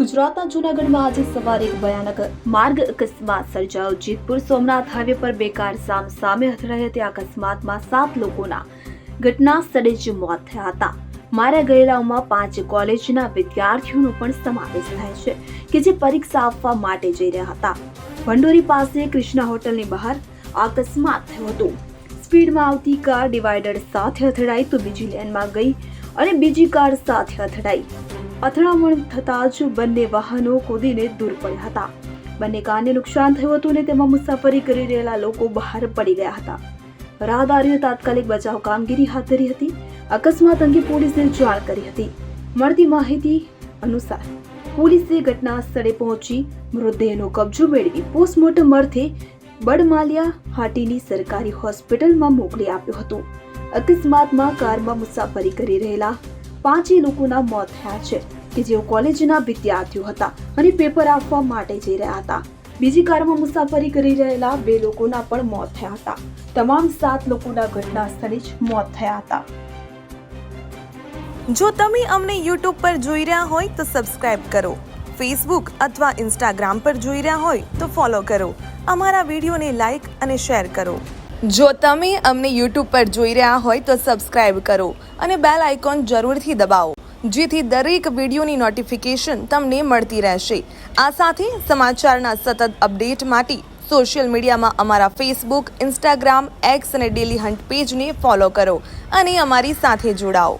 ગુજરાતના જૂનાગઢમાં આજે સવારે એક ભયાનક માર્ગ અકસ્માત સર્જાયો. જેતપુર સોમનાથ હાઈવે પર બે કાર સામ સામે અથડાઈ હતી. અકસ્માતમાં સાત લોકોના ઘટના સ્થળે જ મોત થયા હતા. માર્યા ગયેલાઓમાં પાંચ કોલેજના વિદ્યાર્થીઓનો પણ સમાવેશ થાય છે કે જે પરીક્ષા આપવા માટે જઈ રહ્યા હતા. ભંડોરી પાસે કૃષ્ણા હોટલની બહાર અકસ્માત થયો હતો. સ્પીડમાં આવતી કાર ડિવાઈડર સાથે અથડાઈ તો બીજી લેનમાં ગઈ અને બીજી કાર સાથે અથડાઈ. અથડામણ થતાં જ બંને વાહનો કૂદીને દૂર પડ્યા હતા. બંને કારને નુકસાન થયું હતું અને તેમાં મુસાફરી કરી રહેલા લોકો બહાર પડી ગયા હતા. રાહદારીઓ તાત્કાલિક બચાવ કામગીરી હાથ ધરી હતી. અકસ્માત અંગે પોલીસને જાણ કરી હતી. મળતી માહિતી અનુસાર, પોલીસે ઘટના સ્થળે પહોંચી મૃતદેહનો કબજો મેળવી પોસ્ટમોર્ટમ અર્થે બડમાલિયા હાટીની સરકારી હોસ્પિટલમાં મોકલી આપ્યો હતો. અકસ્માતમાં કારમાં મુસાફરી કરી રહેલા પાંચે લોકોના મોત થયા છે. કે જેઓ કોલેજના વિદ્યાર્થીઓ હતા અને પેપર આપવા માટે જઈ રહ્યા હતા. બીજી કારમાં મુસાફરી કરી રહેલા બે લોકોના પણ મોત થયા હતા. તમામ સાત લોકોના ઘટના સ્થળે જ મોત થયા હતા. જો તમે અમને યુટ્યુબ પર જોઈ રહ્યા હોય તો સબસ્ક્રાઇબ કરો. ફેસબુક અથવા ઇન્સ્ટાગ્રામ પર જોઈ રહ્યા હોય તો ફોલો કરો. અમારા વિડીયોને લાઈક અને શેર કરો. જો તમે અમને યુટ્યુબ પર જોઈ રહ્યા હોય તો સબસ્ક્રાઇબ કરો અને બેલ આઇકોન જરૂરથી દબાવો. જેથી દરેક વિડીયોની નોટિફિકેશન તમને મળતી રહેશે. આ સાથે સમાચારના સતત અપડેટ માટે સોશિયલ મીડિયામાં અમારા ફેસબુક ઇન્સ્ટાગ્રામ એક્સ અને ડેલી હન્ટ પેજને ફોલો કરો અને અમારી સાથે જોડાઓ.